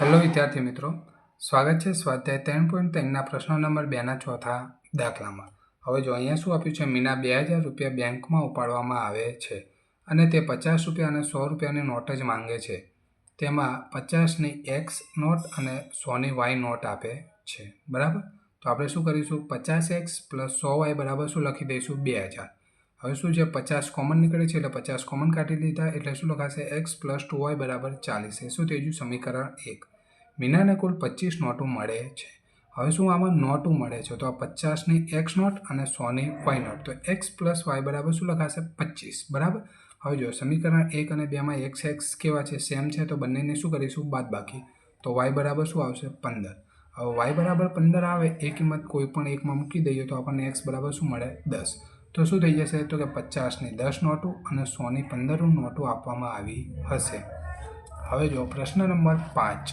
Hello વિદ્યાર્થી મિત્રો, સ્વાગત છે સ્વાધ્યાય ત્રણ પોઈન્ટ ત્રણના પ્રશ્ન નંબર બેના ચોથા દાખલામાં. હવે જો અહીંયા શું આપ્યું છે, મીના બે હજાર રૂપિયા બેંકમાં ઉપાડવામાં આવે છે અને તે પચાસ રૂપિયા અને સો રૂપિયાની નોટ જ માંગે છે. તેમાં પચાસની એક્સ નોટ અને સોની વાય નોટ આપે છે. બરાબર? તો આપણે શું કરીશું? પચાસ એક્સ પ્લસ સો વાય બરાબર શું લખી દઈશું? બે હજાર. હવે શું છે? પચાસ કોમન નીકળે છે એટલે પચાસ કોમન કાઢી લીધા એટલે શું લખાશે? એક્સ પ્લસ ટુ વાય બરાબર ચાલીસ. એ શું થઈ ગયું? સમીકરણ એક. મીનાને કુલ પચીસ નોટો મળે છે. હવે શું આમાં નોટો મળે છે? તો આ પચાસની એક્સ નોટ અને સોની વાય નોટ. તો એક્સ પ્લસ વાય બરાબર શું લખાશે? પચીસ બરાબર? હવે જો સમીકરણ એક અને બેમાં એક્સ એક્સ કેવા છે? સેમ છે તો બંનેને શું કરીશું? બાદ બાકી તો વાય બરાબર શું આવશે? પંદર. હવે વાય બરાબર પંદર આવે, એ કિંમત કોઈ પણ એકમાં મૂકી દઈએ તો આપણને એક્સ બરાબર શું મળે? દસ. તો શું થઈ જશે? તો કે પચાસની દસ નોટો અને સોની પંદરનું નોટો આપવામાં આવી હશે. હવે જો પ્રશ્ન નંબર પાંચ.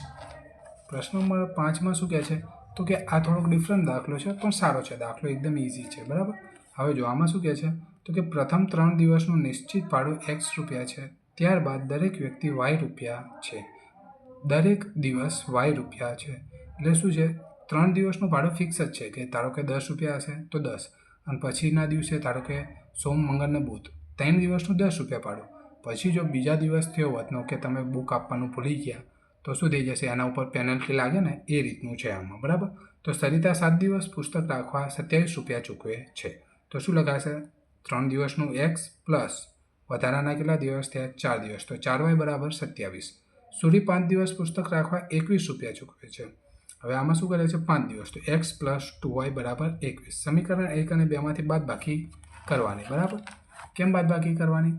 પ્રશ્ન નંબર પાંચમાં શું કહે છે? તો કે આ થોડોક ડિફરન્ટ દાખલો છે, પણ સારો છે. દાખલો એકદમ ઇઝી છે, બરાબર? હવે જો આમાં શું કહે છે? તો કે પ્રથમ ત્રણ દિવસનું નિશ્ચિત ભાડું એક્સ રૂપિયા છે, ત્યારબાદ દરેક વ્યક્તિ વાય રૂપિયા છે. દરેક દિવસ વાય રૂપિયા છે. એટલે શું છે? ત્રણ દિવસનું ભાડું ફિક્સ જ છે કે ધારો કે દસ રૂપિયા હશે, તો દસ. અને પછીના દિવસે ધારો કે સોમ, મંગળ ને બુધ. ત્રણ દિવસનું દસ રૂપિયા ભાડું. પછી જો બીજા દિવસ થયો હોતનો કે તમે બુક આપવાનું ભૂલી ગયા તો શું થઈ જશે? એના ઉપર પેનલ્ટી લાગે ને, એ રીતનું છે આમાં, બરાબર? તો સરિતા સાત દિવસ પુસ્તક રાખવા સત્યાવીસ રૂપિયા ચૂકવે છે. તો શું લગાશે? ત્રણ દિવસનું એક્સ પ્લસ વધારાના કેટલા દિવસ થયા? ચાર દિવસ. તો ચાર વાય બરાબર સત્યાવીસ. સૂરી પાંચ દિવસ પુસ્તક રાખવા એકવીસ રૂપિયા ચૂકવે છે. હવે આમાં શું કરે છે? પાંચ દિવસ. તો એક્સ પ્લસ ટુ વાય બરાબર એકવીસ. સમીકરણ એક અને બેમાંથી બાદ બાકી કરવાની, બરાબર? કેમ બાદ બાકી કરવાની?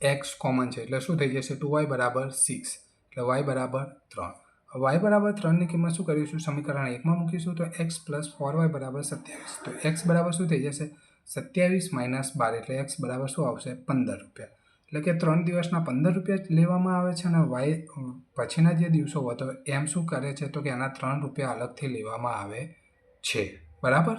એક્સ કોમન છે. એટલે શું થઈ જશે? ટુ વાય બરાબર સિક્સ એટલે વાય બરાબર ત્રણ. વાય બરાબર ત્રણની કિંમત શું કરીશું સમીકરણ એકમાં મૂકીશું તો એક્સ પ્લસ ફોર વાય બરાબર સત્યાવીસ. તો એક્સ બરાબર શું થઈ જશે? સત્યાવીસ માઇનસ બાર એટલે એક્સ બરાબર શું આવશે? પંદર રૂપિયા. એટલે કે ત્રણ દિવસના પંદર રૂપિયા લેવામાં આવે છે અને વાય પછીના જે દિવસો હતો એમ શું કરે છે? તો કે એના ત્રણ રૂપિયા અલગથી લેવામાં આવે છે. બરાબર?